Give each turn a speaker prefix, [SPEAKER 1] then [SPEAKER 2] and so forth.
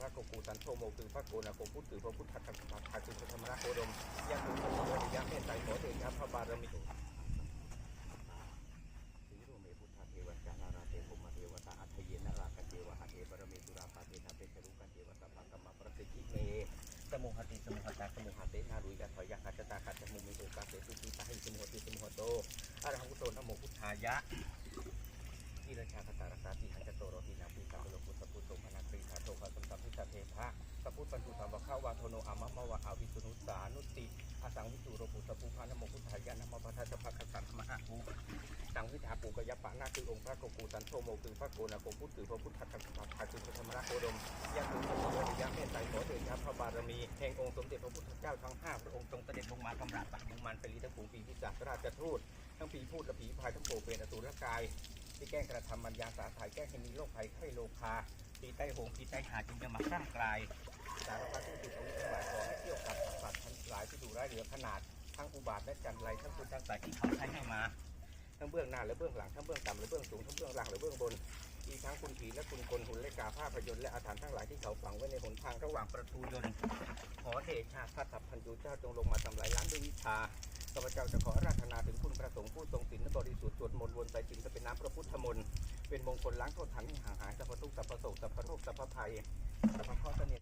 [SPEAKER 1] พระโกกูสันโธโมคือพระโกนาโกพุทธคือพระพุทธคัตถะคาคือพระธรรมราโคดมยะตุสมุทรยะเมตไตรขอเถิดชะพระบารมีสีโรเมพุทธเทวจานาราเตภุมเทวตาอัทเยนาราคเทวหะเทบารมีตุราปาเตทาเปชรุกันเทวตาภะกรรมประสิทธิเมสมุหติสมุหตาสมุหเตนารุยะถอยยะกัจจตากัจจมุมิโอกาเสตุติตาหิสมุหติสมุหโตอะระหังกุโตนะโมพุทธายะที่ราชาคตารักษาติหันจโตโรตินาปิสัมโลกุสปุตโสานุติอสังวิจุโรปุสปุพานโมพุทธายะนโมพัทธะภะสังฆมะอะหุสังวิทาปูกยปะนาคือองค์พระโกกูสันโธโมคือพระโกนะโกพุทธคือพระพุทธคัตถะคือพระธรรมราโคดมยะตุสมุทรยะเมตไตรขอเดชะพระบารมีแห่งองค์สมเด็จพระพุทธเจ้าทั้งห้าพระองค์ทรงเสด็จลงมากำราบปะมุงมันเป็นลิทั้งผูปีพิศาจราชทูตทั้งผีพูดและผีพายทั้งโผเป็นอสุรกาย ที่แกล้งกระทำมัญญาสาถ่ายแก้ให้มีโรคภัยไข้โลคาตีใต้หงตีใต้หาจึงจะมาสร้างกลายสารพัดทุกสิ่งอาวุธทั้งหลายข ทั้งอุบาทและจันไรทั้งคุณทั้งสายที่เขาใช้ให้มา ทั้งเบื้องหน้าและเบื้องหลังทั้งเบื้องต่ำและเบื้องสูงทั้งเบื้องล่างและเบื้องบนอีกทั้งคุณผีและคุณคนหุ่นและกาภาพยนต์และอาถรรพ์ทั้งหลายที่เขาฝังไว้ในหนทางระหว่างประตูยนต์ขอเดชาพระสัพพันยูเจ้าจงลงมาทำลายล้างด้วยวิชาข้าพเจ้าจะขอราธนาถึงคุณพระสงฆ์ผู้ทรงศีลและบริสุทธิ์สวดมนต์วนไปจิตจะเป็นน้ำพระพุทธมนต์เป็นมงคลล้างโทษทันห้ห่างหายสัพพทุกข์สัพพโศกสัพพโรคสัพพภัยสัพพข้อเสนียด